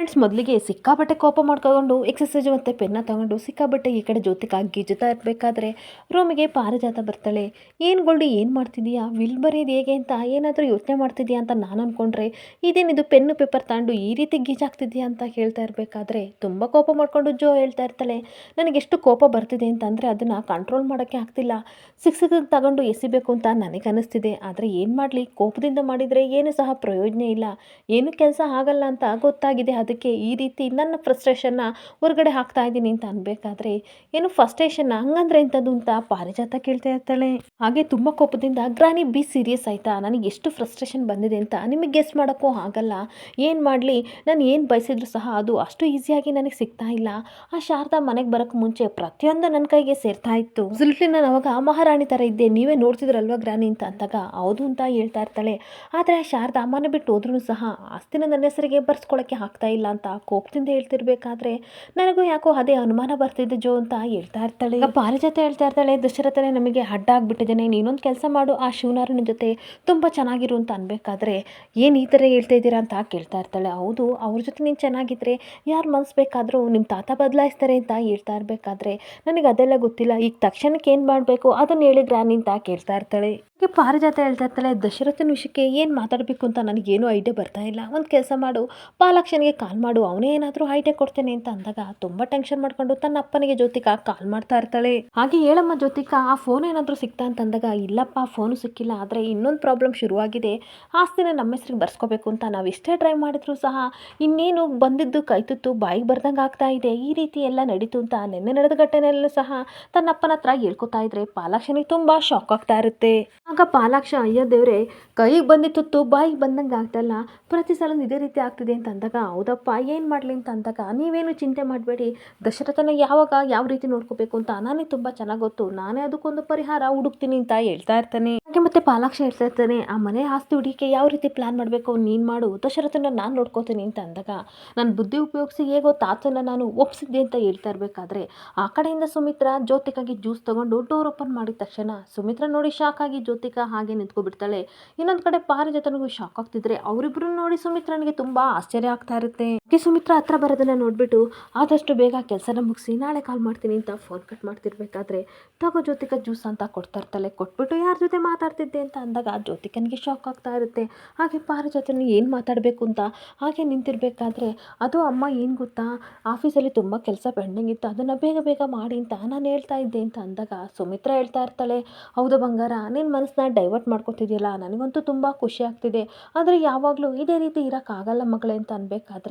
Friends, ಮೊದಲಿಗೆ ಸಿಕ್ಕಾಪಟ್ಟೆ ಕೋಪ ಮಾಡ್ಕೊಂಡು ಎಕ್ಸಸೈಜ್ ಮತ್ತು ಪೆನ್ನ ತಗೊಂಡು ಸಿಕ್ಕಾಬಟ್ಟೆ ಈ ಕಡೆ ಜೊತೆಗೆ ಗಿಜುತ್ತಾ ಇರಬೇಕಾದ್ರೆ ರೂಮಿಗೆ ಪಾರಿಜಾತ ಬರ್ತಾಳೆ. ಏನು ಗೋಲ್ಡಿ, ಏನು ಮಾಡ್ತಿದೀಯಾ? ವಿಲ್ ಬರೆಯೋದು ಹೇಗೆ ಅಂತ ಏನಾದರೂ ಯೋಚನೆ ಮಾಡ್ತಿದ್ಯಾ ಅಂತ ನಾನು ಅಂದ್ಕೊಂಡ್ರೆ ಇದೇನಿದು ಪೆನ್ನು ಪೇಪರ್ ತಗೊಂಡು ಈ ರೀತಿ ಗೀಜಾಗ್ತಿದ್ಯಾ ಅಂತ ಹೇಳ್ತಾ ಇರಬೇಕಾದ್ರೆ ತುಂಬ ಕೋಪ ಮಾಡಿಕೊಂಡು ಜೋ ಹೇಳ್ತಾ ಇರ್ತಾಳೆ. ನನಗೆ ಎಷ್ಟು ಕೋಪ ಬರ್ತಿದೆ ಅಂತಂದರೆ ಅದನ್ನು ಕಂಟ್ರೋಲ್ ಮಾಡೋಕ್ಕೆ ಆಗ್ತಿಲ್ಲ. ಸಿಕ್ ತಗೊಂಡು ಎಸಿಬೇಕು ಅಂತ ನನಗೆ ಅನ್ನಿಸ್ತಿದೆ ಆದರೆ ಏನು ಮಾಡಲಿ? ಕೋಪದಿಂದ ಮಾಡಿದರೆ ಏನು ಸಹ ಪ್ರಯೋಜನ ಇಲ್ಲ. ಏನು ಕೆಲಸ ಆಗಲ್ಲ ಅಂತ ಗೊತ್ತಾಗಿದೆ. ಅದಕ್ಕೆ ಈ ರೀತಿ ನನ್ನ ಫ್ರಸ್ಟ್ರೇಷನ್ನ ಹೊರಗಡೆ ಹಾಕ್ತಾ ಇದ್ದೀನಿ ಅಂತ ಅನ್ಬೇಕಾದ್ರೆ, ಏನು ಫಸ್ಟೇಷನ್ನ ಹಂಗಂದ್ರೆ ಎಂಥದ್ದು ಅಂತ ಪಾರಿಜಾತ ಕೇಳ್ತಾ ಇರ್ತಾಳೆ. ಹಾಗೆ ತುಂಬ ಕೋಪದಿಂದ, ಗ್ರಾನಿ ಬಿ ಸೀರಿಯಸ್ ಆಯಿತಾ? ನನಗೆ ಎಷ್ಟು ಫ್ರಸ್ಟ್ರೇಷನ್ ಬಂದಿದೆ ಅಂತ ನಿಮಗೆ ಗೆಸ್ ಮಾಡೋಕ್ಕೂ ಆಗಲ್ಲ. ಏನು ಮಾಡಲಿ? ನಾನು ಏನು ಬಯಸಿದ್ರು ಸಹ ಅದು ಅಷ್ಟು ಈಸಿಯಾಗಿ ನನಗೆ ಸಿಗ್ತಾ ಇಲ್ಲ. ಆ ಶಾರದಾ ಮನೆಗೆ ಬರೋಕ್ಕೆ ಮುಂಚೆ ಪ್ರತಿಯೊಂದು ನನ್ನ ಕೈಗೆ ಸೇರ್ತಾ ಇತ್ತು. ಸುಲ್ಫಿ, ನಾನು ಅವಾಗ ಮಹಾರಾಣಿ ಥರ ಇದ್ದೆ. ನೀವೇ ನೋಡ್ತಿದ್ರಲ್ವ ಗ್ರಾನಿ ಅಂತ ಅಂದಾಗ ಹೌದು ಅಂತ ಹೇಳ್ತಾ ಇರ್ತಾಳೆ. ಆದರೆ ಆ ಶಾರದಾ ಮನೆ ಬಿಟ್ಟು ಹೋದ್ರೂ ಸಹ ಆಸ್ತಿನ ನನ್ನ ಹೆಸರಿಗೆ ಬರ್ಸ್ಕೊಳ್ಳೋಕ್ಕೆ ಆಗ್ತಾ ಇಲ್ಲ. ಅಂತ ಕೋಪದಿಂದ ಹೇಳ್ತಿರ್ಬೇಕಾದ್ರೆ ನನಗೂ ಯಾಕೋ ಅದೇ ಅನುಮಾನ ಬರ್ತಿದ್ದೆ ಜೋ ಅಂತ ಹೇಳ್ತಾ ಇರ್ತಾಳೆ. ಈಗ ಪಾರಿಜಾತ ಹೇಳ್ತಾ ಇರ್ತಾಳೆ ದಶರಥನೇ ನಮಗೆ ಅಡ್ಡ ಆಗಿಬಿಟ್ಟಿದ್ದೇನೆ, ನೀನೊಂದು ಕೆಲಸ ಮಾಡು, ಆ ಶಿವನಾರನ ಜೊತೆ ತುಂಬ ಚೆನ್ನಾಗಿರು ಅಂತ ಅನ್ಬೇಕಾದ್ರೆ ಏನು ಈ ಥರ ಹೇಳ್ತಾ ಇದ್ದೀರಾ ಅಂತ ಕೇಳ್ತಾ ಇರ್ತಾಳೆ. ಹೌದು, ಅವ್ರ ಜೊತೆ ನೀನು ಚೆನ್ನಾಗಿದ್ರೆ ಯಾರು ಮನ್ಸು ಬೇಕಾದರೂ ನಿಮ್ಮ ತಾತ ಬದಲಾಯಿಸ್ತಾರೆ ಅಂತ ಹೇಳ್ತಾ ಇರಬೇಕಾದ್ರೆ ನನಗೆ ಅದೆಲ್ಲ ಗೊತ್ತಿಲ್ಲ. ಈಗ ತಕ್ಷಣಕ್ಕೆ ಏನು ಮಾಡಬೇಕು? ಅದನ್ನು ಹೇಳಿದ್ರೆ ನಿಂತ ಕೇಳ್ತಾ ಇರ್ತಾಳೆ. ಈಗ ಪಾರಿಜಾತ ಹೇಳ್ತಾ ಇರ್ತಾಳೆ ದಶರಥನ ವಿಷಯಕ್ಕೆ ಏನು ಮಾತಾಡಬೇಕು ಅಂತ ನನಗೇನು ಐಡಿಯಾ ಬರ್ತಾ ಇಲ್ಲ. ಒಂದು ಕೆಲಸ ಮಾಡು, ಪಾಲಾಕ್ಷನಿಗೆ ಕಾಲ್ ಮಾಡು, ಅವನೇ ಏನಾದರೂ ಹೈಟೆಕ್ ಕೊಡ್ತೇನೆ ಅಂತ ಅಂದಾಗ ತುಂಬ ಟೆನ್ಷನ್ ಮಾಡ್ಕೊಂಡು ತನ್ನ ಅಪ್ಪನಿಗೆ ಜ್ಯೋತಿಕ ಕಾಲ್ ಮಾಡ್ತಾ ಇರ್ತಾಳೆ. ಹಾಗೆ ಹೇಳಮ್ಮ ಜ್ಯೋತಿಕಾ, ಆ ಫೋನ್ ಏನಾದರೂ ಅಂತ ಅಂದಾಗ, ಇಲ್ಲಪ್ಪ ಫೋನು ಸಿಕ್ಕಿಲ್ಲ, ಆದರೆ ಇನ್ನೊಂದು ಪ್ರಾಬ್ಲಮ್ ಶುರುವಾಗಿದೆ. ಆಸ್ತಿನ ನಮ್ಮ ಹೆಸ್ರಿಗೆ ಬರ್ಸ್ಕೋಬೇಕು ಅಂತ ನಾವು ಎಷ್ಟೇ ಟ್ರೈ ಮಾಡಿದ್ರು ಸಹ ಇನ್ನೇನು ಬಂದಿದ್ದು ಕೈತುತ್ತು ಬಾಯಿಗೆ ಬರ್ದಂಗೆ ಆಗ್ತಾ ಇದೆ. ಈ ರೀತಿ ಎಲ್ಲ ನಡೀತು ಅಂತ ನಿನ್ನೆ ನಡೆದ ಘಟನೆಯಲ್ಲೂ ಸಹ ತನ್ನ ಅಪ್ಪನ ಹತ್ರ ಹೇಳ್ಕೊತಾ ಇದ್ರೆ ಪಾಲಾಕ್ಷನಿಗೆ ತುಂಬ ಶಾಕ್ ಆಗ್ತಾ ಇರುತ್ತೆ. ಆಗ ಪಾಲಾಕ್ಷ, ಅಯ್ಯ ದೇವ್ರೆ, ಕೈಗೆ ಬಂದಿತ್ತು ಬಾಯಿಗೆ ಬಂದಂಗೆ ಆಗ್ತಲ್ಲ ಪ್ರತಿ ಸಲ ಇದೇ ರೀತಿ ಆಗ್ತಿದೆ ಅಂತ ಅಂದಾಗ, ಹೌದಪ್ಪ ಏನು ಮಾಡಲಿ ಅಂತ ಅಂದಾಗ, ನೀವೇನು ಚಿಂತೆ ಮಾಡಬೇಡಿ. ದಶರಥನ ಯಾವಾಗ ಯಾವ ರೀತಿ ನೋಡ್ಕೋಬೇಕು ಅಂತ ನನಗೆ ತುಂಬ ಚೆನ್ನಾಗಿ ಗೊತ್ತು. ನಾನೇ ಅದಕ್ಕೊಂದು ಪರಿಹಾರ ಹುಡುಕ್ತೀನಿ ಅಂತ ಹೇಳ್ತಾ ಇರ್ತಾನೆ. ಹಾಗೆ ಮತ್ತೆ ಪಾಲಾಕ್ಷ ಹೇಳ್ತಾ ಇರ್ತಾನೆ, ಆ ಮನೆ ಆಸ್ತಿ ಹುಡುಕಿ ಯಾವ ರೀತಿ ಪ್ಲಾನ್ ಮಾಡಬೇಕು? ನೀನು ಮಾಡು. ದಶರಥನ ನಾನು ನೋಡ್ಕೋತೀನಿ ಅಂತ ಅಂದಾಗ, ನಾನು ಬುದ್ಧಿ ಉಪಯೋಗಿಸಿ ಹೇಗೋ ತಾತನ ನಾನು ಒಪ್ಸಿದ್ದೆ ಅಂತ ಹೇಳ್ತಾ ಇರಬೇಕಾದ್ರೆ, ಆ ಕಡೆಯಿಂದ ಸುಮಿತ್ರ ಜ್ಯೋತಿಕಾಗಿ ಜ್ಯೂಸ್ ತಗೊಂಡು ಡೋರ್ ಓಪನ್ ಮಾಡಿದ ತಕ್ಷಣ ಸುಮಿತ್ರ ನೋಡಿ ಶಾಕ್ ಆಗಿ ಜ್ಯೋತಿಕಾ ಹಾಗೆ ನಿಂತ್ಕೊಬಿಡ್ತಾಳೆ. ಇನ್ನೊಂದು ಕಡೆ ಪಾರಿಜಾತನಿಗೂ ಶಾಕ್ ಆಗ್ತಿದ್ರೆ ಅವರಿಬ್ರು ನೋಡಿ ಸುಮಿತ್ರನಿಗೆ ತುಂಬಾ ಆಶ್ಚರ್ಯ ಆಗ್ತಾ ಇರುತ್ತೆ. ಹಾಗೆ ಸುಮಿತ್ರಾ ಹತ್ರ ಬರೋದನ್ನ ನೋಡ್ಬಿಟ್ಟು ಆದಷ್ಟು ಬೇಗ ಕೆಲಸನ ಮುಗಿಸಿ ನಾಳೆ ಕಾಲ್ ಮಾಡ್ತೀನಿ ಅಂತ ಫೋನ್ ಕಟ್ ಮಾಡ್ತಿರ್ಬೇಕಾದ್ರೆ ತಗೋ ಜ್ಯೋತಿಕ ಜ್ಯೂಸ್ ಅಂತ ಕೊಡ್ತಾ ಇರ್ತಾಳೆ. ಕೊಟ್ಬಿಟ್ಟು ಯಾರ ಜೊತೆ ಮಾತಾಡ್ತಿದ್ದೆ ಅಂತ ಅಂದಾಗ ಜ್ಯೋತಿಕನಿಗೆ ಶಾಕ್ ಆಗ್ತಾ ಇರುತ್ತೆ. ಹಾಗೆ ಪಾರಿಜಾತನ ಏನು ಮಾತಾಡಬೇಕು ಅಂತ ಹಾಗೆ ನಿಂತಿರ್ಬೇಕಾದ್ರೆ ಅದು ಅಮ್ಮ ಏನು ಗೊತ್ತಾ? ಆಫೀಸಲ್ಲಿ ತುಂಬ ಕೆಲಸ ಪೆಂಡಿಂಗ್ ಇತ್ತು. ಅದನ್ನು ಬೇಗ ಬೇಗ ಮಾಡಿ ಅಂತ ನಾನು ಹೇಳ್ತಾ ಇದ್ದೆ ಅಂತ ಅಂದಾಗ ಸುಮಿತ್ರ ಹೇಳ್ತಾ ಇರ್ತಾಳೆ. ಹೌದು ಬಂಗಾರ ನಿನ್ನ ಮನಸ್ಸನ್ನ ಡೈವರ್ಟ್ ಮಾಡ್ಕೊತಿದ್ಯಲ್ಲ, ನನಗಂತೂ ತುಂಬ ಖುಷಿ ಆಗ್ತಿದೆ. ಆದರೆ ಯಾವಾಗಲೂ ಇದೇ ರೀತಿ ಇರೋಕ್ಕಾಗಲ್ಲ ಮಗಳೇ ಅಂತ ಅನ್ಬೇಕಾದ್ರೆ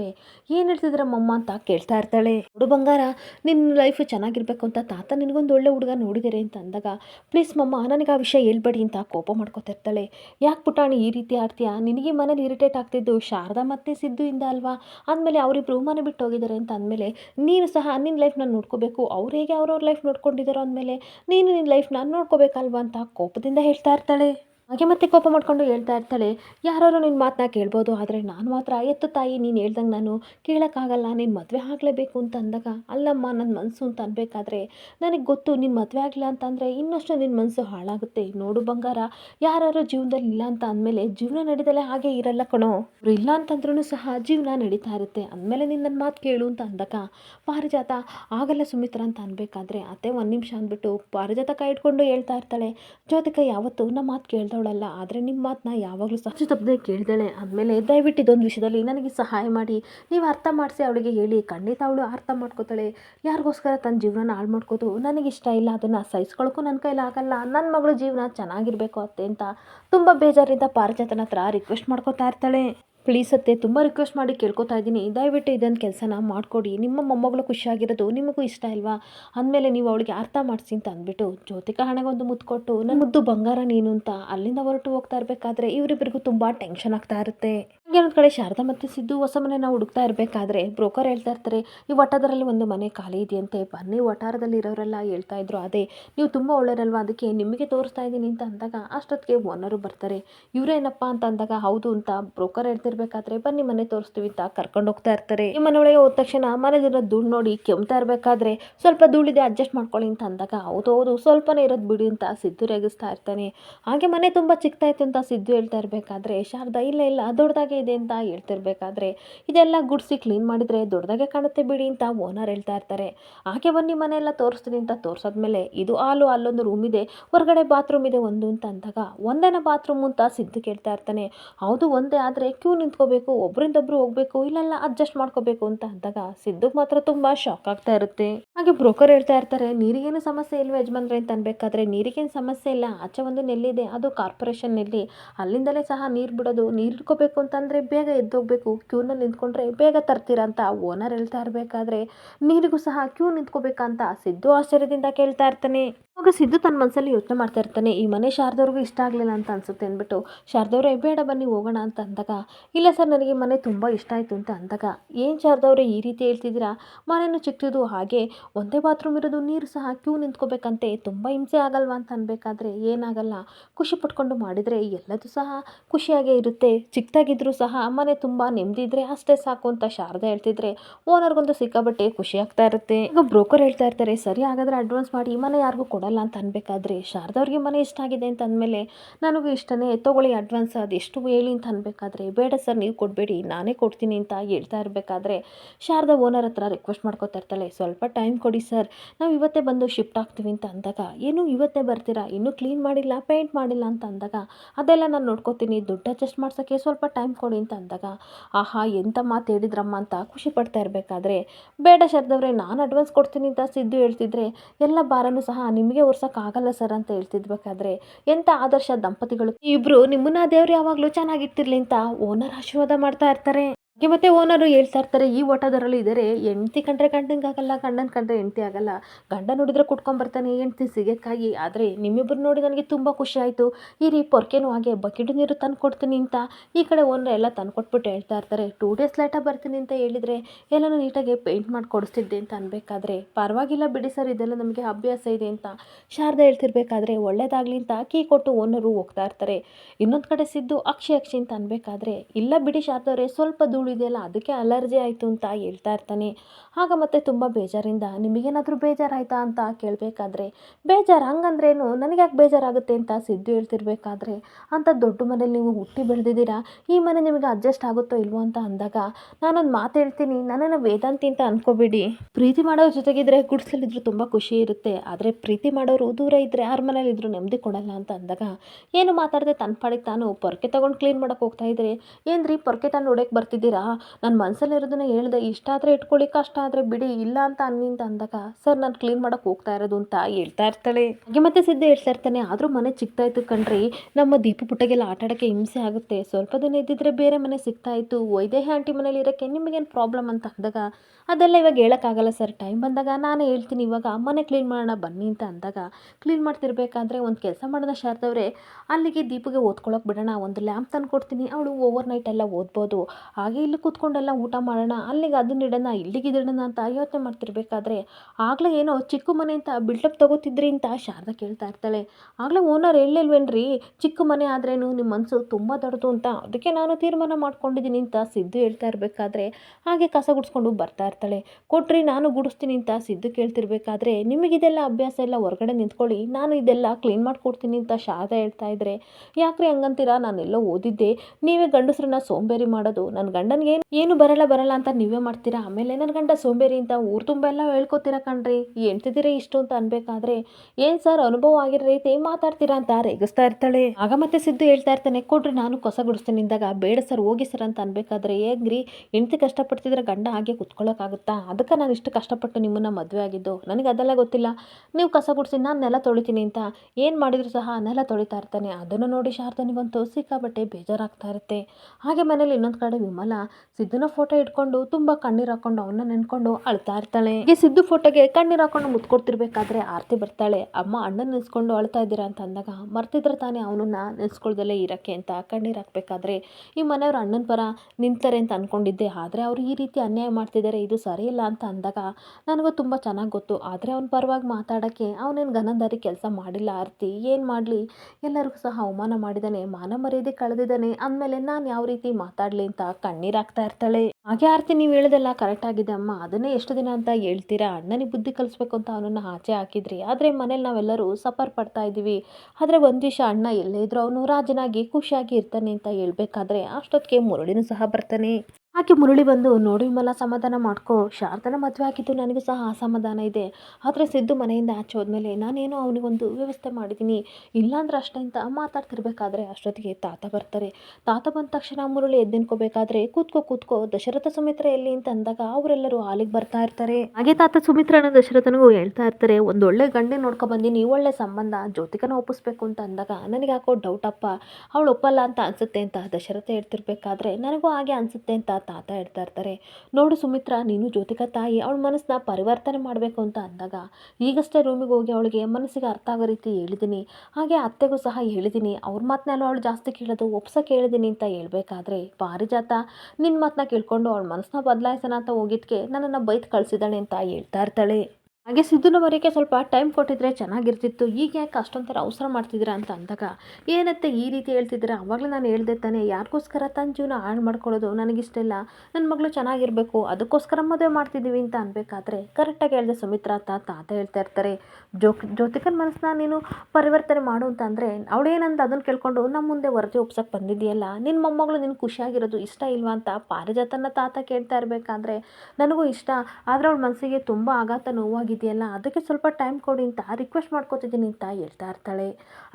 ಏನು ಹೇಳ್ತಿದ್ರ ಮಮ್ಮ ಅಂತ ಕೇಳ್ತಾ ಇರ್ತಾಳೆ. ಹುಡು ಬಂಗಾರ ನಿನ್ನ ಲೈಫ್ ಚೆನ್ನಾಗಿರ್ಬೇಕು ಅಂತ ತಾತ ನಿನಗೊಂದು ಒಳ್ಳೆ ಹುಡುಗ ನೋಡಿದ್ದೀರಿ ಅಂತ ಅಂದಾಗ ಪ್ಲೀಸ್ ಮಮ್ಮ, ನನಗೆ ಆ ವಿಷಯ ಹೇಳ್ಬೇಡಿ ಅಂತ ಕೋಪ ಮಾಡ್ಕೋತಿರ್ತಾಳೆ ಯಾಕೆ ಪುಟಾಣಿ ಈ ರೀತಿ ಆಡ್ತೀಯಾ? ನಿನಗೆ ಮನೇಲಿ ಇರಿಟೇಟ್ ಆಗ್ತಿದ್ದು ಶಾರದಾ ಮತ್ತೆ ಸಿದ್ದು ಇಂದ ಅಲ್ವಾ? ಅಂದಮೇಲೆ ಅವರಿಬ್ಬರು ಮನೆ ಬಿಟ್ಟು ಹೋಗಿದ್ದಾರೆ ಅಂತ ಅಂದಮೇಲೆ, ನೀನು ಸಹ ನಿನ್ನ ಲೈಫ್ನ ನೋಡ್ಕೋಬೇಕು. ಅವ್ರು ಹೇಗೆ ಅವ್ರವ್ರ ಲೈಫ್ ನೋಡ್ಕೊಂಡಿದ್ದಾರೋ ಅಂದಮೇಲೆ, ನೀನು ನಿನ್ನ ಲೈಫ್ನ ನೋಡ್ಕೋಬೇಕಲ್ವಾ ಅಂತ ಕೋಪದಿಂದ ಹೇಳ್ತಾ ಇರ್ತಾಳೆ. ಹಾಗೆ ಮತ್ತೆ ಕೋಪ ಮಾಡಿಕೊಂಡು ಹೇಳ್ತಾ ಇರ್ತಾಳೆ. ಯಾರು ನಿನ್ನ ಮಾತನ್ನ ಕೇಳ್ಬೋದು, ಆದರೆ ನಾನು ಮಾತ್ರ ಎತ್ತು ತಾಯಿ, ನೀನು ಹೇಳ್ದಂಗೆ ನಾನು ಕೇಳೋಕ್ಕಾಗಲ್ಲ, ನೀನು ಮದುವೆ ಆಗಲೇಬೇಕು ಅಂತ ಅಂದಾಗ, ಅಲ್ಲಮ್ಮ ನನ್ನ ಮನಸ್ಸು ಅಂತ ಅನ್ಬೇಕಾದ್ರೆ ನನಗೆ ಗೊತ್ತು ನಿನ್ನ ಮದುವೆ ಆಗಲಿಲ್ಲ ಅಂತಂದರೆ ಇನ್ನಷ್ಟು ನಿನ್ನ ಮನಸ್ಸು ಹಾಳಾಗುತ್ತೆ. ನೋಡು ಬಂಗಾರ ಯಾರು ಜೀವನದಲ್ಲಿ ಇಲ್ಲ ಅಂತ ಅಂದಮೇಲೆ ಜೀವನ ನಡೀದಲ್ಲೇ ಹಾಗೆ ಇರಲ್ಲ ಕಣೋ. ಅವ್ರು ಇಲ್ಲ ಅಂತಂದ್ರೂ ಸಹ ಜೀವನ ನಡೀತಾ ಇರುತ್ತೆ. ಅಂದಮೇಲೆ ನೀನು ನನ್ನ ಮಾತು ಕೇಳು ಅಂತ ಅಂದಾಗ, ಪಾರಿಜಾತ ಆಗಲ್ಲ ಸುಮಿತ್ರ ಅಂತ ಅನ್ಬೇಕಾದ್ರೆ, ಅತ್ತೆ ಒಂದು ನಿಮಿಷ ಅಂದ್ಬಿಟ್ಟು ಪಾರಿಜಾತ ಕೈ ಇಟ್ಕೊಂಡು ಹೇಳ್ತಾ ಇರ್ತಾಳೆ. ಜ್ಯೋತಿಕ ಯಾವತ್ತು ನಮ್ಮ ಮಾತು ಕೇಳ್ದವಳಲ್ಲ ಆದರೆ ನಿಮ್ಮ ಮಾತನ್ನ ಯಾವಾಗಲೂ ಸಹ ತಪ್ಪದೆ ಕೇಳ್ದಾಳೆ ಆದಮೇಲೆ ದಯವಿಟ್ಟು ಇದೊಂದು ವಿಷಯದಲ್ಲಿ ನನಗೆ ಸಹಾಯ ಮಾಡಿ. ನೀವು ಅರ್ಥ ಮಾಡಿಸಿ ಅವಳಿಗೆ ಹೇಳಿ. ಖಂಡಿತ ಅವಳು ಅರ್ಥ ಮಾಡ್ಕೋತಾಳೆ. ಯಾರಿಗೋಸ್ಕರ ತನ್ನ ಜೀವನ ಹಾಳು ಮಾಡ್ಕೋದು? ನನಗಿಷ್ಟ ಇಲ್ಲ. ಅದನ್ನು ಸಹಿಸ್ಕೊಳ್ಳೋಕ್ಕೂ ನನ್ನ ಕೈಲಿ ಆಗಲ್ಲ. ನನ್ನ ಮಗಳು ಜೀವನ ಚೆನ್ನಾಗಿರಬೇಕು ಅತ್ತೆ ಅಂತ ತುಂಬ ಬೇಜಾರಿಂದ ಪಾರಿಜಾತನ ಹತ್ರ ರಿಕ್ವೆಸ್ಟ್ ಮಾಡ್ಕೋತಾ ಇರ್ತಾಳೆ. ಪ್ಲೀಸ್ ಅತ್ತೆ, ತುಂಬ ರಿಕ್ವೆಸ್ಟ್ ಮಾಡಿ ಕೇಳ್ಕೊತಾ ಇದ್ದೀನಿ. ದಯವಿಟ್ಟು ಇದೊಂದು ಕೆಲಸನ ಮಾಡಿಕೊಡಿ. ನಿಮ್ಮ ಮೊಮ್ಮಗಳು ಖುಷಿಯಾಗಿರೋದು ನಿಮಗೂ ಇಷ್ಟ ಇಲ್ವಾ? ಅಂದಮೇಲೆ ನೀವು ಅವಳಿಗೆ ಅರ್ಥ ಮಾಡಿಸಿ ಅಂತ ಅಂದ್ಬಿಟ್ಟು ಜ್ಯೋತಿಕ ಹಣೆಗೊಂದು ಮುದ್ದು ಕೊಟ್ಟು ನನ್ನ ಮುದ್ದು ಬಂಗಾರ ನೀನು ಅಂತ ಅಲ್ಲಿಂದ ಹೊರಟು ಹೋಗ್ತಾ ಇರಬೇಕಾದ್ರೆ ಇವರಿಬ್ಬರಿಗೂ ತುಂಬ ಟೆನ್ಷನ್ ಆಗ್ತಾ ಇರುತ್ತೆ. ಒಂದು ಕಡೆ ಶಾರದಾ ಮತ್ತು ಸಿದ್ದು ಹೊಸ ಮನೆನ ಹುಡುಕ್ತಾ ಇರಬೇಕಾದ್ರೆ ಬ್ರೋಕರ್ ಹೇಳ್ತಾ ಇರ್ತಾರೆ, ಈ ವಟಾರದಲ್ಲಿ ಒಂದು ಮನೆ ಖಾಲಿ ಇದೆಯಂತೆ, ಬನ್ನಿ ವಠಾರದಲ್ಲಿ ಇರೋರೆಲ್ಲ ಹೇಳ್ತಾ ಇದ್ರು, ಅದೇ ನೀವು ತುಂಬ ಒಳ್ಳೆಯರಲ್ವಾ ಅದಕ್ಕೆ ನಿಮಗೆ ತೋರಿಸ್ತಾ ಇದ್ದೀನಿ ಅಂತ ಅಂದಾಗ ಅಷ್ಟೊತ್ತಿಗೆ ಓನರು ಬರ್ತಾರೆ. ಇವರೇನಪ್ಪ ಅಂತ ಅಂದಾಗ, ಹೌದು ಅಂತ ಬ್ರೋಕರ್ ಹೇಳ್ತಿರ್ಬೇಕಾದ್ರೆ ಬನ್ನಿ ಮನೆ ತೋರಿಸ್ತೀವಿ ಅಂತ ಕರ್ಕೊಂಡು ಹೋಗ್ತಾ ಇರ್ತಾರೆ. ಈ ಮನೆ ಒಳಗೆ ಹೋದ ತಕ್ಷಣ ಮನೆದಿರೋ ಧೂಳು ನೋಡಿ ಕೆಮ್ತಾ ಇರಬೇಕಾದ್ರೆ ಸ್ವಲ್ಪ ಧೂಳಿದೆ ಅಡ್ಜಸ್ಟ್ ಮಾಡ್ಕೊಳ್ಳಿ ಅಂತ ಅಂದಾಗ, ಹೌದು ಹೌದು, ಸ್ವಲ್ಪನೇ ಇರೋದು ಬಿಡಿ ಅಂತ ಸಿದ್ದು ರೇಗಿಸ್ತಾ ಇರ್ತಾನೆ. ಹಾಗೆ ಮನೆ ತುಂಬ ಚಿಕ್ಕದಾಯ್ತು ಅಂತ ಸಿದ್ದು ಹೇಳ್ತಾ ಇರಬೇಕಾದ್ರೆ, ಶಾರದಾ, ಇಲ್ಲ ಇಲ್ಲ, ದೊಡ್ಡದಾಗೆ ಇದೆ ಅಂತ ಹೇಳ್ತಿರ್ಬೇಕಾದ್ರೆ ಇದೆಲ್ಲ ಗುಡಿಸಿ ಕ್ಲೀನ್ ಮಾಡಿದರೆ ದೊಡ್ಡದಾಗೆ ಕಾಣುತ್ತೆ ಬಿಡಿ ಅಂತ ಓನರ್ ಹೇಳ್ತಾ ಇರ್ತಾರೆ. ಹಾಗೆ ಬನ್ನಿ ಮನೆ ಎಲ್ಲ ತೋರಿಸ್ತೀನಿ ಅಂತ ತೋರಿಸಾದ್ಮೇಲೆ ಇದು ಹಾಲು ಅಲ್ಲೊಂದು ರೂಮ್ ಇದೆ. ಹೊರಗಡೆ ಬಾತ್ರೂಮ್ ಇದೆ ಒಂದು ಅಂತ ಅಂದಾಗ ಒಂದೇನ ಬಾತ್ರೂಮ್ ಅಂತ ಸಿದ್ದು ಕೇಳ್ತಾ ಇರ್ತಾನೆ. ಹೌದು, ಒಂದೇ, ಆದರೆ ಕ್ಯೂ ನಿಂತ್ಕೋಬೇಕು, ಒಬ್ರಿಂದೊಬ್ರು ಹೋಗ್ಬೇಕು, ಇಲ್ಲೆಲ್ಲ ಅಡ್ಜಸ್ಟ್ ಮಾಡ್ಕೋಬೇಕು ಅಂತ ಅಂದಾಗ ಸಿದ್ಧಕ್ಕೆ ಮಾತ್ರ ತುಂಬ ಶಾಕ್ ಆಗ್ತಾ ಇರುತ್ತೆ. ಹಾಗೆ ಬ್ರೋಕರ್ ಹೇಳ್ತಾ ಇರ್ತಾರೆ, ನೀರಿಗೇನು ಸಮಸ್ಯೆ ಇಲ್ವೇ ಯಜಮಾನ್ರೆ ಅಂತ ಅನ್ಬೇಕಾದ್ರೆ ನೀರಿಗೇನು ಸಮಸ್ಯೆ ಇಲ್ಲ. ಆಚೆ ಒಂದು ನೆಲ್ಲಿದೆ, ಅದು ಕಾರ್ಪೊರೇಷನ್ ನೆಲ್ಲಿ. ಅಲ್ಲಿಂದಲೇ ಸಹ ನೀರು ಬಿಡೋದು, ನೀರು ಇಟ್ಕೋಬೇಕು ಅಂತಂದರೆ ಬೇಗ ಎದ್ದೋಗ್ಬೇಕು ಕ್ಯೂನಲ್ಲಿ ನಿಂತ್ಕೊಂಡ್ರೆ ಬೇಗ ತರ್ತೀರಾ ಅಂತ ಓನರ್ ಹೇಳ್ತಾ ಇರಬೇಕಾದ್ರೆ, ನೀರಿಗೂ ಸಹ ಕ್ಯೂ ನಿಂತ್ಕೋಬೇಕಂತ ಸಿದ್ದು ಆಶ್ಚರ್ಯದಿಂದ ಕೇಳ್ತಾ ಇರ್ತಾನೆ. ಆಗ ಸಿದ್ದು ತನ್ನ ಮನಸ್ಸಲ್ಲಿ ಯೋಚನೆ ಮಾಡ್ತಾ ಇರ್ತಾನೆ, ಈ ಮನೆ ಶಾರದವ್ರಿಗೂ ಇಷ್ಟ ಆಗಲಿಲ್ಲ ಅಂತ ಅನ್ಸುತ್ತೆ ಅಂದ್ಬಿಟ್ಟು, ಶಾರದವ್ರೆ, ಬೇಡ ಬನ್ನಿ, ಹೋಗೋಣ ಅಂತ ಅಂದಾಗ, ಇಲ್ಲ ಸರ್, ನನಗೆ ಮನೆ ತುಂಬ ಇಷ್ಟ ಆಯಿತು ಅಂತ ಅಂದಾಗ, ಏನು ಶಾರದವ್ರೆ, ಈ ರೀತಿ ಹೇಳ್ತಿದ್ದೀರಾ? ಮನೆಯೂ ಚಿಕ್ಕದು ಹಾಗೆ, ಒಂದೇ ಬಾತ್ರೂಮ್ ಇರೋದು ನೀರು ಸಹ ಕ್ಯೂ ನಿಂತ್ಕೋಬೇಕಂತೆ, ತುಂಬ ಹಿಂಸೆ ಆಗಲ್ವಾ ಅಂತ ಅನ್ಬೇಕಾದ್ರೆ ಏನಾಗಲ್ಲ. ಖುಷಿ ಪಟ್ಕೊಂಡು ಮಾಡಿದರೆ ಎಲ್ಲದೂ ಸಹ ಖುಷಿಯಾಗೇ ಇರುತ್ತೆ. ಚಿಕ್ಕದಾಗಿದ್ದರೂ ಸಹ ಮನೆ ತುಂಬ ನೆಮ್ಮದಿ ಇದ್ದರೆ ಅಷ್ಟೇ ಸಾಕು ಅಂತ ಶಾರದ ಹೇಳ್ತಿದ್ರೆ, ಓನರ್ಗೊಂದು ಸಿಕ್ಕಾಬಟ್ಟೆ ಖುಷಿ ಆಗ್ತಾ ಇರುತ್ತೆ. ಈಗ ಬ್ರೋಕರ್ ಹೇಳ್ತಾ ಇರ್ತಾರೆ, ಸರಿ, ಹಾಗಾದ್ರೆ ಅಡ್ವಾನ್ಸ್ ಮಾಡಿ ಮನೆ ಯಾರಿಗೂ ಕೊಡಲ್ಲ ಅಂತ ಅನ್ಬೇಕಾದ್ರೆ ಶಾರದವ್ರಿಗೆ ಮನೆ ಇಷ್ಟ ಆಗಿದೆ ಅಂತ ಅಂದಮೇಲೆ ನನಗೂ ಇಷ್ಟನೇ, ತೊಗೊಳ್ಳಿ ಅಡ್ವಾನ್ಸ್ ಅದೆಷ್ಟು ಹೇಳಿ ಅಂತ ಅನ್ಬೇಕಾದ್ರೆ, ಬೇಡ ಸರ್ ನೀವು ಕೊಡಬೇಡಿ, ನಾನೇ ಕೊಡ್ತೀನಿ ಅಂತ ಹೇಳ್ತಾ ಇರಬೇಕಾದ್ರೆ ಶಾರದ ಓನರ್ ಹತ್ರ ರಿಕ್ವೆಸ್ಟ್ ಮಾಡ್ಕೊತಾ ಇರ್ತಾಳೆ, ಸ್ವಲ್ಪ ಟೈಮ್ ಕೊಡಿ ಸರ್, ನಾವು ಇವತ್ತೇ ಬಂದು ಶಿಫ್ಟ್ ಆಗ್ತೀವಿ ಅಂತ ಅಂದಾಗ, ಏನು ಇವತ್ತೇ ಬರ್ತೀರಾ, ಇನ್ನೂ ಕ್ಲೀನ್ ಮಾಡಿಲ್ಲ ಪೇಂಟ್ ಮಾಡಿಲ್ಲ ಅಂತ ಅಂದಾಗ, ಅದೆಲ್ಲ ನಾನು ನೋಡ್ಕೋತೀನಿ, ದುಡ್ಡು ಅಡ್ಜಸ್ಟ್ ಮಾಡ್ಸೋಕ್ಕೆ ಸ್ವಲ್ಪ ಟೈಮ್ ಕೊಡಿ ಅಂತ ಅಂದಾಗ, ಆಹಾ ಎಂಥ ಮಾತು ಹೇಳಿದ್ರಮ್ಮ ಅಂತ ಖುಷಿ ಪಡ್ತಾ ಇರಬೇಕಾದ್ರೆ, ಬೇಡ ಶಾರದವ್ರೆ, ನಾನು ಅಡ್ವಾನ್ಸ್ ಕೊಡ್ತೀನಿ ಅಂತ ಸಿದ್ದು ಹೇಳ್ತಿದ್ರೆ, ಎಲ್ಲ ಭಾರನೂ ಸಹ ನಿಮಗೆ ಆಗಲ್ಲ ಸರ್ ಅಂತ ಹೇಳ್ತಿದ್ಬೇಕಾದ್ರೆ ಎಂಥ ಆದರ್ಶ ದಂಪತಿಗಳು? ಇಬ್ರು ನಿಮ್ಮನ್ನ ದೇವ್ರು ಯಾವಾಗಲೂ ಚೆನ್ನಾಗಿಟ್ಟಿರ್ಲಿ ಅಂತ ಓನರ್ ಆಶೀರ್ವಾದ ಮಾಡ್ತಾ ಇರ್ತಾರೆ. ಹಾಗೆ ಮತ್ತೆ ಓನರು ಹೇಳ್ತಾ ಇರ್ತಾರೆ ಈ ಓಟದರಲ್ಲಿ ಇದ್ದಾರೆ ಹೆಂಡ್ತಿ ಕಂಡ್ರೆ ಗಂಡಂಗೆ ಆಗಲ್ಲ, ಗಂಡನ ಕಂಡ್ರೆ ಹೆಂಡ್ತಿ ಆಗಲ್ಲ. ಗಂಡ ನೋಡಿದ್ರೆ ಕುಟ್ಕೊಂಬರ್ತಾನೆ ಹೆಂಡ್ತಿ ಸಿಗೋಕ್ಕಾಗಿ ಆದರೆ ನಿಮ್ಮಿಬ್ಬರು ನೋಡಿ ನನಗೆ ತುಂಬ ಖುಷಿ ಆಯಿತು. ಈ ರೀ ಪೊರ್ಕೆನೂ ಹಾಗೆ ಬಕೆಟ್ ನೀರು ತಂದು ಕೊಡ್ತೀನಿ ಅಂತ. ಈ ಕಡೆ ಓನರ್ ಎಲ್ಲ ತಂದು ಕೊಟ್ಬಿಟ್ಟು ಹೇಳ್ತಾ ಇರ್ತಾರೆ, ಟೂ ಡೇಸ್ ಲೇಟಾಗಿ ಬರ್ತೀನಿ ಅಂತ ಹೇಳಿದರೆ ಎಲ್ಲನೂ ನೀಟಾಗಿ ಪೇಂಟ್ ಮಾಡಿ ಕೊಡಿಸ್ತಿದ್ದೆ ಅಂತ ಅನ್ಬೇಕಾದ್ರೆ ಪರವಾಗಿಲ್ಲ ಬಿಡಿ ಸರ್, ಇದೆಲ್ಲ ನಮಗೆ ಅಭ್ಯಾಸ ಇದೆ ಅಂತ. ಶಾರದಾ ಹೇಳ್ತಿರ್ಬೇಕಾದ್ರೆ ಒಳ್ಳೇದಾಗಲಿ ಅಂತ ಕೀ ಕೊಟ್ಟು ಓನರು ಹೋಗ್ತಾ ಇರ್ತಾರೆ. ಇನ್ನೊಂದು ಕಡೆ ಸಿದ್ದು ಅಕ್ಷಿ ಅಕ್ಷಿ ಅಂತ ಅನ್ಬೇಕಾದ್ರೆ, ಇಲ್ಲ ಬಿಡಿ ಶಾರದವ್ರೆ ಸ್ವಲ್ಪ ಧೂಳು ಇದೆಯಲ್ಲ ಅದಕ್ಕೆ ಅಲರ್ಜಿ ಆಯಿತು ಅಂತ ಹೇಳ್ತಾ ಇರ್ತಾನೆ. ಆಗ ಮತ್ತೆ ತುಂಬ ಬೇಜಾರಿಂದ, ನಿಮಗೇನಾದರೂ ಬೇಜಾರಾಯ್ತಾ ಅಂತ ಕೇಳಬೇಕಾದ್ರೆ, ಬೇಜಾರು ಹಂಗಂದ್ರೇನು ನನಗೆ ಯಾಕೆ ಬೇಜಾರಾಗುತ್ತೆ ಅಂತ ಸಿದ್ದು ಹೇಳ್ತಿರ್ಬೇಕಾದ್ರೆ, ಅಂತ ದೊಡ್ಡ ಮನೇಲಿ ನೀವು ಹುಟ್ಟಿ ಬೆಳೆದಿದ್ದೀರಾ, ಈ ಮನೆ ನಿಮಗೆ ಅಡ್ಜಸ್ಟ್ ಆಗುತ್ತೋ ಇಲ್ವೋ ಅಂತ ಅಂದಾಗ, ನಾನೊಂದು ಮಾತು ಹೇಳ್ತೀನಿ, ನನ್ನನ್ನು ವೇದಾಂತಿ ಅಂತ ಅಂದ್ಕೋಬೇಡಿ ಪ್ರೀತಿ ಮಾಡೋರ ಜೊತೆಗಿದ್ರೆ ಗುಡ್ಸಲಿದ್ರು ತುಂಬ ಖುಷಿ ಇರುತ್ತೆ, ಆದರೆ ಪ್ರೀತಿ ಮಾಡೋರು ದೂರ ಇದ್ದರೆ ಅವ್ರ ಮನೇಲಿದ್ರು ನೆಮ್ಮದಿ ಕೊಡಲ್ಲ ಅಂತ ಅಂದಾಗ, ಏನು ಮಾತಾಡದೆ ತನ್ನ ಪಾಡಿಗೆ ತಾನು ಪೊರಕೆ ತೊಗೊಂಡು ಕ್ಲೀನ್ ಮಾಡೋಕೆ ಹೋಗ್ತಾ ಇದ್ರೆ, ಏನ್ರಿ ಪೊರ್ಕೆ ತಾನು ನೋಡೋಕೆ ಬರ್ತಿದ್ದೀರಾ ನನ್ನ ಮನಸ್ಸಲ್ಲಿರೋದನ್ನ ಹೇಳ್ದೆ ಇಷ್ಟ ಆದರೆ ಇಟ್ಕೊಳ್ಳಿ, ಕಷ್ಟ ಆದರೆ ಬಿಡಿ, ಇಲ್ಲ ಅಂತ ಅನ್ನಿಂತ ಅಂದಾಗ, ಸರ್, ನಾನು ಕ್ಲೀನ್ ಮಾಡೋಕೆ ಹೋಗ್ತಾ ಇರೋದು ಅಂತ ಹೇಳ್ತಾ ಇರ್ತಾಳೆ. ಹಾಗೆ ಮತ್ತೆ ಸಿದ್ಧ ಹೇಳ್ತಾ ಇರ್ತಾನೆ, ಆದರೂ ಮನೆ ಚಿಕ್ತಾಯಿತ್ತು ಕಣ್ರಿ, ನಮ್ಮ ದೀಪ ಪುಟ್ಟಗೆಲ್ಲ ಆಟಾಡೋಕ್ಕೆ ಹಿಂಸೆ ಆಗುತ್ತೆ, ಸ್ವಲ್ಪ ದಿನ ಇದ್ದಿದ್ರೆ ಬೇರೆ ಮನೆ ಸಿಗ್ತಾ ಇತ್ತು ವೈದೇಹಿ ಆಂಟಿ ಮನೇಲಿ ಇರೋಕ್ಕೆ ನಿಮಗೇನು ಪ್ರಾಬ್ಲಮ್ ಅಂತ ಅಂದಾಗ, ಅದೆಲ್ಲ ಇವಾಗ ಹೇಳೋಕ್ಕಾಗಲ್ಲ ಸರ್ ಟೈಮ್ ಬಂದಾಗ ನಾನು ಹೇಳ್ತೀನಿ, ಇವಾಗ ಮನೆ ಕ್ಲೀನ್ ಮಾಡೋಣ ಬನ್ನಿ ಅಂತ ಅಂದಾಗ ಕ್ಲೀನ್ ಮಾಡ್ತಿರ್ಬೇಕಾದ್ರೆ ಒಂದು ಕೆಲಸ ಮಾಡೋಣ ಶಾರದವ್ರೆ, ಅಲ್ಲಿಗೆ ದೀಪಿಗೆ ಓದ್ಕೊಳ್ಳೋಕೆ ಬಿಡೋಣ, ಒಂದು ಲ್ಯಾಂಪ್ ತಂದು ಕೊಡ್ತೀನಿ ಅವಳು ಓವರ್ ನೈಟ್ ಎಲ್ಲ ಓದ್ಬೋದು, ಹಾಗೆ ಇಲ್ಲಿ ಕೂತ್ಕೊಂಡೆಲ್ಲ ಊಟ ಮಾಡೋಣ, ಅಲ್ಲಿಗೆ ಅದನ್ನ ಇಡೋಣ, ಇಲ್ಲಿಗೆ ಇದಿಡೋಣ ಅಂತ ಯೋಚನೆ ಮಾಡ್ತಿರ್ಬೇಕಾದ್ರೆ ಆಗಲೇ ಏನೋ ಚಿಕ್ಕ ಮನೆ ಅಂತ ಬಿಲ್ಡಪ್ ತಗೋತಿದ್ರಿ ಅಂತ ಶಾರದಾ ಕೇಳ್ತಾ ಇರ್ತಾಳೆ. ಆಗಲೇ ಓನರ್ ಹೇಳಿಲ್ವೇನ್ರಿ ಚಿಕ್ಕ ಮನೆ ಆದ್ರೇನು ನಿಮ್ಮ ಮನಸ್ಸು ತುಂಬ ದೊಡ್ಡದು ಅಂತ. ಅದಕ್ಕೆ ನಾನು ತೀರ್ಮಾನ ಮಾಡ್ಕೊಂಡಿದ್ದೀನಿ ಅಂತ ಸಿದ್ದು ಹೇಳ್ತಾ ಇರಬೇಕಾದ್ರೆ ಹಾಗೆ ಕಸ ಗುಡಿಸ್ಕೊಂಡು ಬರ್ತಾ ಇರ್ತಾಳೆ. ಕೊಟ್ರಿ ನಾನು ಗುಡಿಸ್ತೀನಿ ಅಂತ ಸಿದ್ದು ಕೇಳ್ತಿರ್ಬೇಕಾದ್ರೆ ನಿಮಗಿದೆಲ್ಲ ಅಭ್ಯಾಸ ಎಲ್ಲ ಹೊರಗಡೆ ನಿಂತ್ಕೊಳ್ಳಿ, ನಾನು ಇದೆಲ್ಲ ಕ್ಲೀನ್ ಮಾಡ್ಕೊಡ್ತೀನಿ ಅಂತ ಶಾರದಾ ಹೇಳ್ತಾ ಇದ್ರೆ, ಯಾಕ್ರಿ ಹಂಗಂತೀರಾ? ನಾನೆಲ್ಲೋ ಓದಿದ್ದೆ, ನೀವೇ ಗಂಡಸ್ರನ್ನ ಸೋಂಬೇರಿ ಮಾಡೋದು ನನ್ನ ಗಂಡನಿಗೆ ಏನು ಬರಲ್ಲ ಬರಲ್ಲ ಅಂತ ನೀವೇ ಮಾಡ್ತೀರಾ? ಆಮೇಲೆ ನನ್ನ ಗಂಡ ಸೋಂಬೇರಿ ಅಂತ ಊರು ತುಂಬ ಎಲ್ಲ ಹೇಳ್ಕೊತೀರಾ ಕಣ್ರಿ? ಎಂತಿದ್ದೀರಾ ಇಷ್ಟು ಅಂತ ಅನ್ಬೇಕಾದ್ರೆ, ಏನು ಸರ್ ಅನುಭವ ಆಗಿರೋ ರೀತಿ ಮಾತಾಡ್ತೀರಾ ಅಂತ ರೇಗಿಸ್ತಾ ಇರ್ತಾಳೆ. ಆಗ ಮತ್ತೆ ಸಿದ್ದು ಹೇಳ್ತಾ ಇರ್ತಾನೆ, ಕೊಡ್ರಿ ನಾನು ಕಸ ಗುಡಿಸ್ತೀನಿ ಅಂದಾಗ, ಬೇಡ ಸರ್, ಹೋಗಿ ಸರ್ ಅಂತ ಅನ್ಬೇಕಾದ್ರೆ, ಹೇಗ್ರಿ? ಹೆಂಡ್ತಿ ಕಷ್ಟಪಡ್ತಿದ್ರೆ ಗಂಡ ಹಾಗೆ ಕುತ್ಕೊಳ್ಳೋಕ್ಕಾಗುತ್ತಾ ಅದಕ್ಕೆ ನಾನು ಇಷ್ಟು ಕಷ್ಟಪಟ್ಟು ನಿಮ್ಮನ್ನ ಮದುವೆ ಆಗಿದ್ದು. ನನಗೆ ಅದೆಲ್ಲ ಗೊತ್ತಿಲ್ಲ. ನೀವು ಕಸ ಗುಡಿಸಿ, ನಾನು ನೆಲ ತೊಳಿತೀನಿ ಅಂತ ಏನು ಮಾಡಿದ್ರು ಸಹ ನೆಲ ತೊಳಿತಾ ಇರ್ತಾನೆ. ಅದನ್ನು ನೋಡಿ ಶಾರದನಿಗಂತೂ ಸಿಕ್ಕಾಬಟ್ಟೆ ಬೇಜಾರಾಗ್ತಾ ಇರುತ್ತೆ. ಹಾಗೆ ಮನೇಲಿ ಇನ್ನೊಂದು ಕಡೆ ವಿಮಲ ಸಿದ್ದುನ ಫೋಟೋ ಇಟ್ಕೊಂಡು ತುಂಬ ಕಣ್ಣೀರು ಹಾಕೊಂಡು ಅವನ್ನ ನೆನ್ಕೊಂಡು ಅಳ್ತಾ ಇರ್ತಾಳೆ. ಹೀಗೆ ಸಿದ್ದು ಫೋಟೋಗೆ ಕಣ್ಣೀರು ಹಾಕೊಂಡು ಮುತ್ಕೊಡ್ತಿರ್ಬೇಕಾದ್ರೆ ಆರತಿ ಬರ್ತಾಳೆ. ಅಮ್ಮ ಅಣ್ಣನ ನೆನ್ಸ್ಕೊಂಡು ಅಳ್ತಾ ಇದ್ದೀರಾ ಅಂತ ಅಂದಾಗ ಮರ್ತಿದ್ರೆ ತಾನೇ ಅವನನ್ನ ನೆನೆಸ್ಕೊಳ್ದಲ್ಲೇ ಇರಕ್ಕೆ ಅಂತ ಕಣ್ಣೀರು ಹಾಕ್ಬೇಕಾದ್ರೆ ಈ ಮನೆಯವ್ರ ಅಣ್ಣನ ಪರ ನಿಂತಾರೆ ಅಂತ ಅಂದ್ಕೊಂಡಿದ್ದೆ ಆದರೆ ಅವರು ಈ ರೀತಿ ಅನ್ಯಾಯ ಮಾಡ್ತಿದ್ದಾರೆ, ಇದು ಸರಿಯಿಲ್ಲ ಅಂತ ಅಂದಾಗ ನನಗೂ ತುಂಬ ಚೆನ್ನಾಗಿ ಗೊತ್ತು. ಆದರೆ ಅವ್ನ ಪರವಾಗಿ ಮಾತಾಡೋಕ್ಕೆ ಅವನೇನು ಗನಂದಾರಿ ಕೆಲಸ ಮಾಡಿಲ್ಲ ಆರತಿ. ಏನು ಮಾಡಲಿ? ಎಲ್ಲರಿಗೂ ಸಹ ಅವಮಾನ ಮಾಡಿದ್ದಾನೆ ಮಾನ ಮರ್ಯಾದೆ ಕಳೆದಿದ್ದಾನೆ ಅಂದಮೇಲೆ ನಾನು ಯಾವ ರೀತಿ ಮಾತಾಡಲಿ ಅಂತ ಕಣ್ಣೀರು ಹಾಕ್ತಾ ಇರ್ತಾಳೆ. ಹಾಗೆ ಆರತಿ ನೀವು ಹೇಳೋದೆಲ್ಲ ಕರೆಕ್ಟ್ ಆಗಿದೆ ಅಮ್ಮ. ಅದನ್ನೇ ಎಷ್ಟು ದಿನ ಅಂತ ಹೇಳ್ತೀರಾ? ಅಣ್ಣನಿಗೆ ಬುದ್ಧಿ ಕಲಿಸ್ಬೇಕು ಅಂತ ಅವನನ್ನು ಆಚೆ ಹಾಕಿದ್ರಿ. ಆದರೆ ಮನೇಲಿ ನಾವೆಲ್ಲರೂ ಸಫರ್ ಪಡ್ತಾ ಇದ್ದೀವಿ. ಆದರೆ ಒಂದು ದಿವಸ ಅಣ್ಣ ಎಲ್ಲೇ ಇದ್ರು ಅವನು ರಾಜನಾಗಿ ಖುಷಿಯಾಗಿ ಇರ್ತಾನೆ ಅಂತ ಹೇಳ್ಬೇಕಾದ್ರೆ ಅಷ್ಟೊತ್ತಿಗೆ ಮುರಳಿನೂ ಸಹ ಬರ್ತಾನೆ. ಆಕೆ ಮುರಳಿ ಬಂದು, ನೋಡಿ ವಿಮಲ, ಸಮಾಧಾನ ಮಾಡ್ಕೋ. ಶಾರದನ ಮದುವೆ ಆಗಿದ್ದು ನನಗೂ ಸಹ ಅಸಮಾಧಾನ ಇದೆ. ಆದರೆ ಸಿದ್ದು ಮನೆಯಿಂದ ಆಚೆ ಹೋದ್ಮೇಲೆ ನಾನೇನು ಅವನಿಗೊಂದು ವ್ಯವಸ್ಥೆ ಮಾಡಿದ್ದೀನಿ ಇಲ್ಲಾಂದ್ರೆ ಅಷ್ಟೇ ಅಂತ ಮಾತಾಡ್ತಿರ್ಬೇಕಾದ್ರೆ ಅಷ್ಟೊತ್ತಿಗೆ ತಾತ ಬರ್ತಾರೆ. ತಾತ ಬಂದ ತಕ್ಷಣ ಮುರಳಿ ಎದ್ದೆನ್ಕೋಬೇಕಾದ್ರೆ ಕೂತ್ಕೋ ಕೂತ್ಕೋ. ದಶರಥ ಸುಮಿತ್ರ ಎಲ್ಲಿ ಅಂತ ಅಂದಾಗ ಅವರೆಲ್ಲರೂ ಹಾಲಿಗೆ ಬರ್ತಾ ಇರ್ತಾರೆ. ಹಾಗೆ ತಾತ ಸುಮಿತ್ರನ ದಶರಥನಿಗೂ ಹೇಳ್ತಾ ಇರ್ತಾರೆ ಒಂದು ಒಳ್ಳೆ ಗಂಡೆ ನೋಡ್ಕೊ ಬಂದಿನಿ, ಒಳ್ಳೆ ಸಂಬಂಧ. ಜ್ಯೋತಿಕನ ಒಪ್ಪಿಸ್ಬೇಕು ಅಂತ ಅಂದಾಗ ನನಗೆ ಹಾಕೋ ಡೌಟಪ್ಪ ಅವಳು ಒಪ್ಪಲ್ಲ ಅಂತ ಅನ್ಸುತ್ತೆ ಅಂತ ದಶರಥ ಹೇಳ್ತಿರ್ಬೇಕಾದ್ರೆ ನನಗೂ ಹಾಗೆ ಅನ್ಸುತ್ತೆ ಅಂತ ತಾತ ಇಡ್ತಾ ಇರ್ತಾರೆ, ನೋಡು ಸುಮಿತ್ರ, ನೀನು ಜ್ಯೋತಿಕಾ ತಾಯಿ, ಅವಳ ಮನಸ್ಸನ್ನ ಪರಿವರ್ತನೆ ಮಾಡಬೇಕು ಅಂತ ಅಂದಾಗ ಈಗಷ್ಟೇ ರೂಮಿಗೆ ಹೋಗಿ ಅವಳಿಗೆ ಮನಸ್ಸಿಗೆ ಅರ್ಥ ಆಗೋ ರೀತಿ ಹೇಳಿದ್ದೀನಿ ಹಾಗೆ ಅತ್ತೆಗೂ ಸಹ ಹೇಳಿದ್ದೀನಿ ಅವ್ರ ಮಾತನ್ನೆಲ್ಲ ಅವಳು ಜಾಸ್ತಿ ಕೇಳೋದು ಒಪ್ಸಕ್ಕೆ ಹೇಳಿದ್ದೀನಿ ಅಂತ ಹೇಳ್ಬೇಕಾದ್ರೆ ಪಾರಿಜಾತ ನಿನ್ನ ಮಾತನ್ನ ಕೇಳ್ಕೊಂಡು ಅವಳ ಮನಸ್ಸನ್ನ ಬದಲಾಯಿಸೋಣ ಅಂತ ಹೋಗಿದ್ಕೆ ನನ್ನನ್ನು ಬೈತ್ ಕಳಿಸಿದ್ದಾಳೆ ಅಂತ ಹೇಳ್ತಾ ಇರ್ತಾಳೆ. ಹಾಗೆ ಸಿದ್ದುನವರಿಗೆ ಸ್ವಲ್ಪ ಟೈಮ್ ಕೊಟ್ಟಿದ್ರೆ ಚೆನ್ನಾಗಿರ್ತಿತ್ತು. ಈಗ ಯಾಕೆ ಅಷ್ಟೊಂಥರ ಅವಸರ ಮಾಡ್ತಿದ್ದೀರಾ ಅಂತ ಅಂದಾಗ, ಏನತ್ತೆ ಈ ರೀತಿ ಹೇಳ್ತಿದ್ದೀರಾ? ಅವಾಗಲೇ ನಾನು ಹೇಳ್ದೆ ತಾನೆ, ಯಾರಿಗೋಸ್ಕರ ತನ್ನ ಜೀವನ ಹಾಳು ಮಾಡ್ಕೊಳ್ಳೋದು ನನಗಿಷ್ಟ ಇಲ್ಲ ನನ್ನ ಮಗಳು ಚೆನ್ನಾಗಿರಬೇಕು, ಅದಕ್ಕೋಸ್ಕರ ಮದುವೆ ಮಾಡ್ತಿದ್ದೀವಿ ಅಂತ ಅನ್ಬೇಕಾದ್ರೆ ಕರೆಕ್ಟಾಗಿ ಹೇಳಿದೆ ಸುಮಿತ್ರಾ ಅಂತ ತಾತ ಹೇಳ್ತಾ ಇರ್ತಾರೆ. ಜೋಕ್ ಜ್ಯೋತಿಕನ ಮನಸ್ಸನ್ನ ನೀನು ಪರಿವರ್ತನೆ ಮಾಡು ಅಂತ ಅಂದರೆ ಅವಳೇನಂದ ಅದನ್ನು ಕೇಳ್ಕೊಂಡು ನಮ್ಮ ಮುಂದೆ ವರದಿ ಒಪ್ಸಕ್ಕೆ ಬಂದಿದೆಯಲ್ಲ ನಿನ್ನ ಮೊಮ್ಮಗಳು ನಿನ್ನ ಖುಷಿಯಾಗಿರೋದು ಇಷ್ಟ ಇಲ್ವಾ ಅಂತ ಪಾರಿಜಾತನ ತಾತ ಕೇಳ್ತಾ ಇರಬೇಕಾದ್ರೆ ನನಗೂ ಇಷ್ಟ, ಆದರೆ ಅವಳ ಮನಸ್ಸಿಗೆ ತುಂಬ ಆಘಾತ ನೋವಾಗಿದೆಯಲ್ಲ ಅದಕ್ಕೆ ಸ್ವಲ್ಪ ಟೈಮ್ ಕೊಡಿ ಅಂತ ರಿಕ್ವೆಸ್ಟ್ ಮಾಡ್ಕೋತಿದ್ದೀನಿ ಅಂತ ಹೇಳ್ತಾ ಇರ್ತಾಳೆ.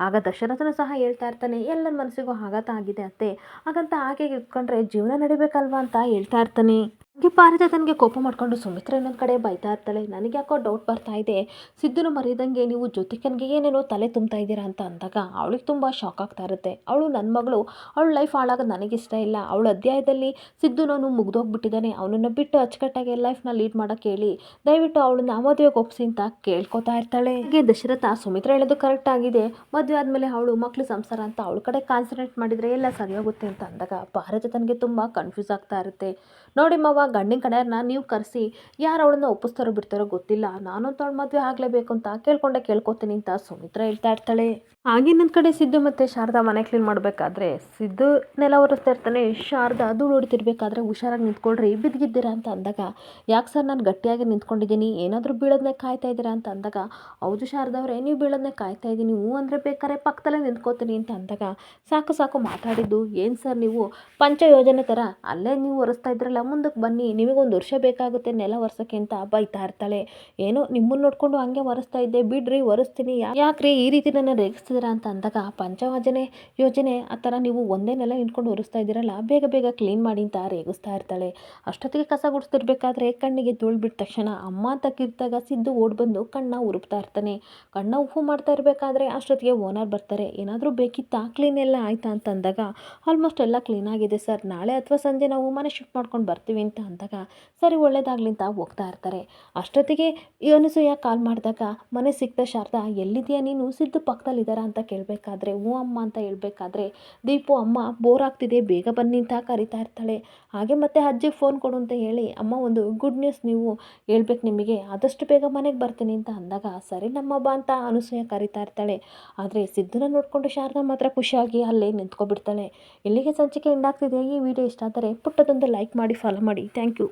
ಆಗ ದಶರಥನು ಸಹ ಹೇಳ್ತಾ ಇರ್ತಾನೆ ಎಲ್ಲರ ಮನಸ್ಸಿಗೂ ಆಘಾತ ಆಗಿದೆ ಅತ್ತೆ. ಹಾಗಂತ ಹಾಗೆ ಇಟ್ಕೊಂಡ್ರೆ ಜೀವನ ನಡಿಬೇಕಲ್ವಾ ಅಂತ ಹೇಳ್ತಾ ಇರ್ತಾನೆ. ಹಾಗೆ ತನಗೆ ಕೋಪ ಮಾಡಿಕೊಂಡು ಸುಮಿತ್ರ ಇನ್ನೊಂದು ಕಡೆ ಬೈತಾ ಇರ್ತಾಳೆ. ನನಗೆ ಯಾಕೋ ಡೌಟ್ ಬರ್ತಾ ಇದೆ. ಸಿದ್ದುನ ಮರೆಯದಂಗೆ ನೀವು ಜ್ಯೋತಿಕನ್ಗೆ ಏನೇನೋ ತಲೆ ತುಂಬ್ತಾ ಇದ್ದೀರಾ ಅಂತ ಅಂದಾಗ ಅವಳಿಗೆ ತುಂಬ ಶಾಕ್ ಆಗ್ತಾ ಇರುತ್ತೆ. ಅವಳು ನನ್ನ ಮಗಳು. ಅವಳ ಲೈಫ್ ಹಾಳಾಗೋದು ನನಗಿಷ್ಟ ಇಲ್ಲ. ಅವಳ ಅಧ್ಯಾಯದಲ್ಲಿ ಸಿದ್ದುನವನು ಮುಗ್ದೋಗ್ಬಿಟ್ಟಿದ್ದಾನೆ. ಅವನನ್ನು ಬಿಟ್ಟು ಅಚ್ಚುಕಟ್ಟಾಗಿ ಲೈಫ್ನ ಲೀಡ್ ಮಾಡೋಕ್ಕೆ ಹೇಳಿ, ದಯವಿಟ್ಟು ಅವಳನ್ನ ಮದುವೆಗೆ ಒಪ್ಸಿ ಅಂತ ಕೇಳ್ಕೊತಾ ಇರ್ತಾಳೆ. ಹಾಗೆ ದಶರಥ ಸುಮಿತ್ರ ಹೇಳೋದು ಕರೆಕ್ಟ್ ಆಗಿದೆ. ಮದುವೆ ಆದಮೇಲೆ ಅವಳು ಮಕ್ಕಳು ಸಂಸಾರ ಅಂತ ಅವಳ ಕಡೆ ಕಾನ್ಸಂಟ್ರೇಟ್ ಮಾಡಿದರೆ ಎಲ್ಲ ಸರಿಯಾಗುತ್ತೆ ಅಂತ ಅಂದಾಗ ಪಾರಿಜಾತನಿಗೆ ತುಂಬ ಕನ್ಫ್ಯೂಸ್ ಆಗ್ತಾ ಇರುತ್ತೆ. ನೋಡಿ ಮಾವ, ಗಂಡಿನ ಕಡೆಯವ್ರನ್ನ ನೀವು ಕರೆಸಿ ಯಾರು ಅವಳನ್ನ ಒಪ್ಪಿಸ್ತಾರೋ ಬಿಡ್ತಾರೋ ಗೊತ್ತಿಲ್ಲ. ನಾನು ಅವಳ ಮದುವೆ ಆಗಲೇಬೇಕು ಅಂತ ಕೇಳ್ಕೊಂಡೆ, ಕೇಳ್ಕೊತೀನಿ ಅಂತ ಸುಮಿತ್ರ ಹೇಳ್ತಾ ಇರ್ತಾಳೆ. ಹಾಗೆ ನನ್ನ ಕಡೆ ಸಿದ್ದು ಮತ್ತು ಶಾರದಾ ಮನೆ ಕ್ಲೀನ್ ಮಾಡಬೇಕಾದ್ರೆ ಸಿದ್ದು ನೆಲ ಒರೆಸ್ತಾ ಇರ್ತಾನೆ. ಶಾರದಾ ಧೂಳು ಹೊಡಿತಿರ್ಬೇಕಾದ್ರೆ ಹುಷಾರಾಗಿ ನಿಂತ್ಕೊಳ್ರಿ, ಬಿದ್ದಿದ್ದೀರಾ ಅಂತ ಅಂದಾಗ, ಯಾಕೆ ಸರ್ ನಾನು ಗಟ್ಟಿಯಾಗಿ ನಿಂತ್ಕೊಂಡಿದ್ದೀನಿ, ಏನಾದರೂ ಬೀಳೋದನ್ನೇ ಕಾಯ್ತಾ ಇದ್ದೀರಾ ಅಂತ ಅಂದಾಗ, ಹೌದು ಶಾರದಾ ಅವರೇ, ನೀವು ಬೀಳೋದನ್ನೇ ಕಾಯ್ತಾ ಇದ್ದೀನಿ ಹ್ಞೂ ಅಂದರೆ ಬೇಕಾದ್ರೆ ಪಕ್ಕದಲ್ಲೇ ನಿಂತ್ಕೋತೀನಿ ಅಂತ ಅಂದಾಗ, ಸಾಕು ಸಾಕು ಮಾತಾಡಿದ್ದು, ಏನು ಸರ್ ನೀವು? ಪಂಚ ಯೋಜನೆ ಥರ ಅಲ್ಲೇ ನೀವು ಒರೆಸ್ತಾ ಇದ್ರಲ್ಲ ಮುಂದಕ್ಕೆ ಬನ್ನಿ, ನಿಮಗೊಂದು ವರ್ಷ ಬೇಕಾಗುತ್ತೆ ನೆಲ ಒರೆಸೋಕ್ಕೆ ಅಂತ. ಬೈತಾ ಇರ್ತಾಳೆ ಏನೋ ನಿಮ್ಮನ್ನು ನೋಡಿಕೊಂಡು ಹಂಗೆ ಒರೆಸ್ತಾ ಇದ್ದೆ. ಬಿಡ್ರಿ, ಒರೆಸ್ತೀನಿ. ಯಾಕ್ರಿ ಈ ರೀತಿ ನನ್ನ ರೇಗಿಸ್ತಿದ್ದೀರಾ ಅಂತ ಅಂದಾಗ, ಪಂಚವಾಜನೆ ಯೋಜನೆ, ಆ ಥರ ನೀವು ಒಂದೇ ನೆಲ ನಿಂತ್ಕೊಂಡು ಒರೆಸ್ತಾ ಇದ್ದೀರಲ್ಲ, ಬೇಗ ಬೇಗ ಕ್ಲೀನ್ ಮಾಡಿ ಅಂತ ರೇಗಿಸ್ತಾ ಇರ್ತಾಳೆ. ಅಷ್ಟೊತ್ತಿಗೆ ಕಸ ಗುಡಿಸ್ತಿರ್ಬೇಕಾದ್ರೆ ಕಣ್ಣಿಗೆ ಬಿಟ್ಟ ತಕ್ಷಣ ಅಮ್ಮ ಅಂತ ಸಿದ್ದು ಓಡ್ ಬಂದು ಕಣ್ಣ ಉರುಪ್ತಾ ಇರ್ತಾನೆ. ಕಣ್ಣ ಉಪ್ಪು ಮಾಡ್ತಾ ಇರಬೇಕಾದ್ರೆ ಅಷ್ಟೊತ್ತಿಗೆ ಓನರ್ ಬರ್ತಾರೆ. ಏನಾದರೂ ಬೇಕಿತ್ತಾ? ಕ್ಲೀನ್ ಎಲ್ಲ ಆಯ್ತಾ ಅಂತ ಅಂದಾಗ, ಆಲ್ಮೋಸ್ಟ್ ಎಲ್ಲ ಕ್ಲೀನ್ ಆಗಿದೆ ಸರ್. ನಾಳೆ ಅಥವಾ ಸಂಜೆ ನಾವು ಮನೆ ಶಿಫ್ಟ್ ಮಾಡ್ಕೊಂಡು ಅಂತ ಅಂದಾಗ ಸರಿ ಒಳ್ಳೇದಾಗಲಿ ಅಂತ ಹೋಗ್ತಾ ಇರ್ತಾರೆ. ಅಷ್ಟೊತ್ತಿಗೆ ಅನಸೂಯ ಕಾಲ್ ಮಾಡಿದಾಗ ಮನೆ ಸಿಕ್ತ ಶಾರದಾ, ಎಲ್ಲಿದೆಯಾ ನೀನು? ಸಿದ್ದು ಪಕ್ಕದಲ್ಲಿದ್ದಾರಾ ಅಂತ ಕೇಳಬೇಕಾದ್ರೆ, ಹ್ಞೂ ಅಮ್ಮ ಅಂತ ಹೇಳ್ಬೇಕಾದ್ರೆ ದೀಪು, ಅಮ್ಮ ಬೋರ್ ಆಗ್ತಿದೆ, ಬೇಗ ಬನ್ನಿ ಅಂತ ಕರಿತಾ ಇರ್ತಾಳೆ. ಹಾಗೆ ಮತ್ತೆ ಅಜ್ಜಿಗೆ ಫೋನ್ ಕೊಡು ಅಂತ ಹೇಳಿ, ಅಮ್ಮ, ಒಂದು ಗುಡ್ ನ್ಯೂಸ್ ನೀವು ಹೇಳ್ಬೇಕು ನಿಮಗೆ. ಆದಷ್ಟು ಬೇಗ ಮನೆಗೆ ಬರ್ತೀನಿ ಅಂತ ಅಂದಾಗ, ಸರಿ ನಮ್ಮ ಬಾ ಅಂತ ಅನಸೂಯ ಕರಿತಾ ಇರ್ತಾಳೆ. ಆದರೆ ಸಿದ್ಧನ ನೋಡಿಕೊಂಡು ಶಾರದಾ ಮಾತ್ರ ಖುಷಿಯಾಗಿ ಅಲ್ಲೇ ನಿಂತ್ಕೊಬಿಡ್ತಾಳೆ. ಇಲ್ಲಿಗೆ ಸಂಚಿಕೆ ಎಂಡಾಗ್ತಿದೆ ಈ ವಿಡಿಯೋ. ಇಷ್ಟ ಆದರೆ ಪುಟ್ಟದೊಂದು ಲೈಕ್ ಮಾಡಿ ಫಾಲೋ ಮಾಡಿ ಥ್ಯಾಂಕ್ ಯು